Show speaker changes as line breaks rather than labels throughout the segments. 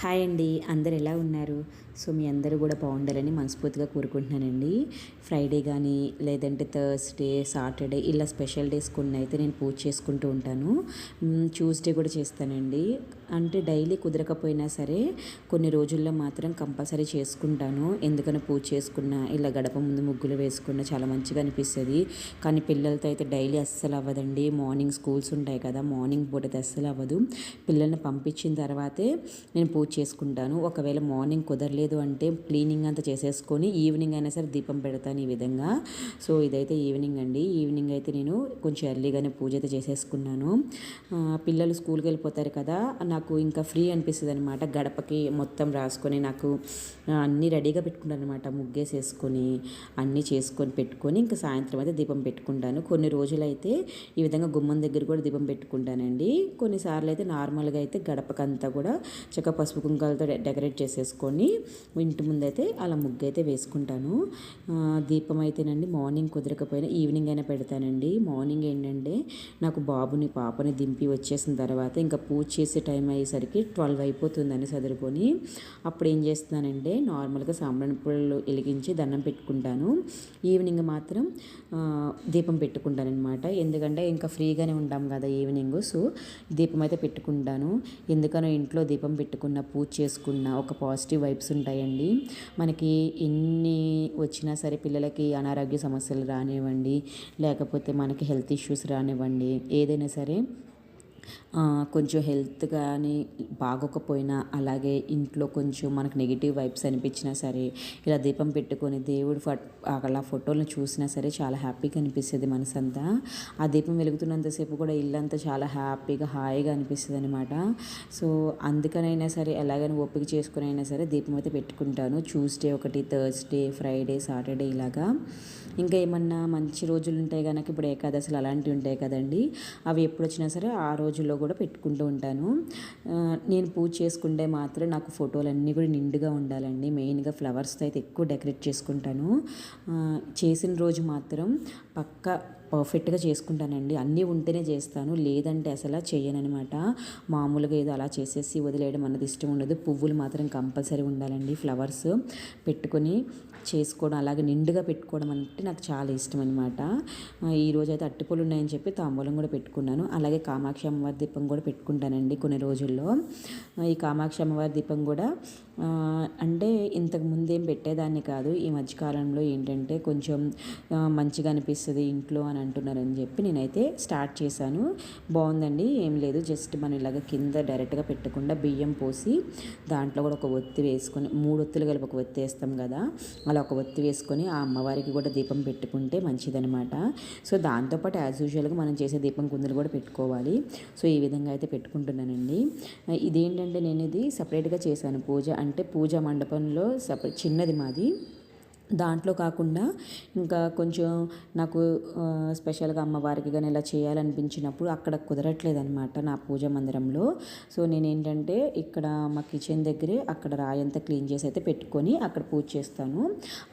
Hi అండి. అందరు ఎలా ఉన్నారు? సో మీ అందరూ కూడా బాగుండాలని మనస్ఫూర్తిగా కోరుకుంటున్నానండి. ఫ్రైడే కానీ లేదంటే థర్స్డే సాటర్డే ఇలా స్పెషల్ డేస్ కొన్ని అయితే నేను పూజ చేసుకుంటూ ఉంటాను. ట్యూస్డే కూడా చేస్తానండి. అంటే డైలీ కుదరకపోయినా సరే కొన్ని రోజుల్లో మాత్రం కంపల్సరీ చేసుకుంటాను. ఎందుకని పూజ చేసుకున్నా ఇలా గడప ముందు ముగ్గులు వేసుకున్నా చాలా మంచిగా అనిపిస్తుంది. కానీ పిల్లలతో అయితే డైలీ అస్సలు అవ్వదండి. మార్నింగ్ స్కూల్స్ ఉంటాయి కదా మార్నింగ్ పూట అయితే అస్సలు అవ్వదు. పిల్లల్ని పంపించిన తర్వాతే నేను పూజ చేసుకుంటాను. ఒకవేళ మార్నింగ్ కుదరలేదు అంటే క్లీనింగ్ అంతా చేసేసుకొని ఈవినింగ్ అయినా సరే దీపం పెడతాను ఈ విధంగా. సో ఇదైతే ఈవినింగ్ అండి. ఈవినింగ్ అయితే నేను కొంచెం ఎర్లీగానే పూజ అయితే చేసేసుకున్నాను. పిల్లలు స్కూల్కి వెళ్ళిపోతారు కదా నాకు ఇంకా ఫ్రీ అనిపిస్తుంది అనమాట గడపకి మొత్తం రాసుకొని నాకు అన్నీ రెడీగా పెట్టుకుంటాను అనమాట ముగ్గేసేసుకొని అన్నీ చేసుకొని పెట్టుకొని ఇంకా సాయంత్రం అయితే దీపం పెట్టుకుంటాను. కొన్ని రోజులైతే ఈ విధంగా గుమ్మం దగ్గర కూడా దీపం పెట్టుకుంటానండి. కొన్నిసార్లు అయితే నార్మల్గా అయితే గడపకంతా కూడా చక్క పసుపు కుంకాలతో డెకరేట్ చేసేసుకొని ఇంటి ముందైతే అలా ముగ్గు అయితే వేసుకుంటాను దీపం అయితేనండి మార్నింగ్ కుదరకపోయినా ఈవినింగ్ అయినా పెడతానండి మార్నింగ్ ఏంటంటే నాకు బాబుని పాపని దింపి వచ్చేసిన తర్వాత ఇంకా పూజ చేసే టైం అయ్యేసరికి ట్వెల్వ్ అయిపోతుందని చదువుకొని అప్పుడు ఏం చేస్తున్నానంటే నార్మల్గా సాంబ్రాణి పుల్లలు వెలిగించి దండం పెట్టుకుంటాను. ఈవినింగ్ మాత్రం దీపం పెట్టుకుంటాను అనమాట ఎందుకంటే ఇంకా ఫ్రీగానే ఉంటాం కదా ఈవినింగ్ సో దీపం అయితే పెట్టుకుంటాను. ఎందుకనో ఇంట్లో దీపం పెట్టుకున్న పూజ చేసుకున్న ఒక పాజిటివ్ వైబ్స్ ఉంటాయండి. మనకి ఎన్ని వచ్చినా సరే పిల్లలకి అనారోగ్య సమస్యలు రానివ్వండి. లేకపోతే మనకి హెల్త్ ఇష్యూస్ రానివ్వండి ఏదైనా సరే కొంచెం హెల్త్ కానీ బాగోకపోయినా అలాగే ఇంట్లో కొంచెం మనకు నెగిటివ్ వైబ్స్ అనిపించినా సరే ఇలా దీపం పెట్టుకొని దేవుడు ఫట్ అలా ఫోటోలను చూసినా సరే చాలా హ్యాపీగా అనిపిస్తుంది మనసంతా. ఆ దీపం వెలుగుతున్నంతసేపు కూడా ఇల్లంతా చాలా హ్యాపీగా హాయిగా అనిపిస్తుంది అనమాట సో అందుకనైనా సరే ఎలాగైనా ఓపిక చేసుకుని అయినా సరే దీపం అయితే పెట్టుకుంటాను. ట్యూస్డే ఒకటి థర్స్డే ఫ్రైడే సాటర్డే ఇలాగా. ఇంకా ఏమన్నా మంచి రోజులు ఉంటాయి కనుక ఇప్పుడు ఏకాదశులు అలాంటివి ఉంటాయి కదండి. అవి ఎప్పుడు వచ్చినా సరే ఆ రోజు రోజుల్లో కూడా పెట్టుకుంటూ ఉంటాను. నేను పూజ చేసుకుంటే మాత్రం నాకు ఫోటోలు అన్నీ కూడా నిండుగా ఉండాలండి. మెయిన్గా ఫ్లవర్స్తో అయితే ఎక్కువ డెకరేట్ చేసుకుంటాను. చేసిన రోజు మాత్రం పక్క పర్ఫెక్ట్గా చేసుకుంటానండి. అన్నీ ఉంటేనే చేస్తాను. లేదంటే అసలు చేయనమాట మామూలుగా ఏదో అలా చేసేసి వదిలేయడం అన్నది ఇష్టం ఉండదు. పువ్వులు మాత్రం కంపల్సరీ ఉండాలండి. ఫ్లవర్స్ పెట్టుకొని చేసుకోవడం అలాగే నిండుగా పెట్టుకోవడం అంటే నాకు చాలా ఇష్టం అనమాట ఈరోజు అయితే అట్టిపూలు ఉన్నాయని చెప్పి తాంబూలం కూడా పెట్టుకున్నాను. అలాగే కామాక్షి అమ్మవారి దీపం కూడా పెట్టుకుంటానండి కొన్ని రోజుల్లో. ఈ కామాక్షి అమ్మవారి దీపం కూడా అంటే ఇంతకు ముందేం పెట్టేదాన్ని కాదు. ఈ మధ్యకాలంలో ఏంటంటే కొంచెం మంచిగా అనిపిస్తుంది ఇంట్లో అని అంటున్నారని చెప్పి నేనైతే స్టార్ట్ చేశాను. బాగుందండి ఏం లేదు. జస్ట్ మనం ఇలాగ కింద డైరెక్ట్గా పెట్టకుండా బియ్యం పోసి దాంట్లో కూడా ఒక ఒత్తి వేసుకొని మూడు ఒత్తులు కలిపి ఒక ఒత్తి వేస్తాం కదా అలా ఒక ఒత్తి వేసుకొని ఆ అమ్మవారికి కూడా దీపం పెట్టుకుంటే మంచిదనమాట సో దాంతోపాటు యాజ్ యూజువల్గా మనం చేసే దీపం కుందులు కూడా పెట్టుకోవాలి. సో ఈ విధంగా అయితే పెట్టుకుంటున్నానండి. ఇదేంటంటే నేను ఇది సపరేట్గా చేశాను. పూజ అంటే పూజ మండపంలో సపరేట్ చిన్నది మాది. దాంట్లో కాకుండా ఇంకా కొంచెం నాకు స్పెషల్గా అమ్మవారికి కానీ ఇలా చేయాలనిపించినప్పుడు అక్కడ కుదరట్లేదు అనమాట నా పూజ మందిరంలో. సో నేనేంటంటే ఇక్కడ మా కిచెన్ దగ్గరే అక్కడ రాయంతా క్లీన్ చేసి అయితే పెట్టుకొని అక్కడ పూజ చేస్తాను.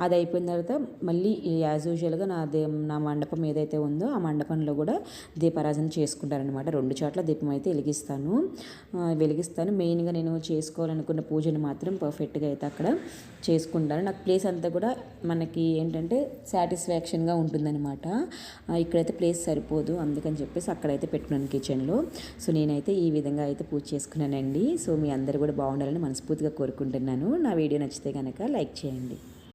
అది అయిపోయిన తర్వాత మళ్ళీ యాజ్ యూజువల్గా నా దే నా మండపం ఏదైతే ఉందో ఆ మండపంలో కూడా దీపారాధన చేసుకుంటారనమాట రెండు చోట్ల దీపం అయితే వెలిగిస్తాను. వెలిగిస్తాను. మెయిన్గా నేను చేసుకోవాలనుకున్న పూజను మాత్రం పర్ఫెక్ట్గా అయితే అక్కడ చేసుకుంటాను. నాకు ప్లేస్ అంతా కూడా మనకి ఏంటంటే సాటిస్ఫాక్షన్గా ఉంటుందన్నమాట. ఇక్కడైతే ప్లేస్ సరిపోదు అందుకని చెప్పేసి అక్కడైతే పెట్టుకున్నాను కిచెన్లో. సో నేనైతే ఈ విధంగా అయితే పూజ చేసుకున్నానండి. సో మీ అందరు కూడా బాగుండాలని మనస్ఫూర్తిగా కోరుకుంటున్నాను. నా వీడియో నచ్చితే కనుక లైక్ చేయండి.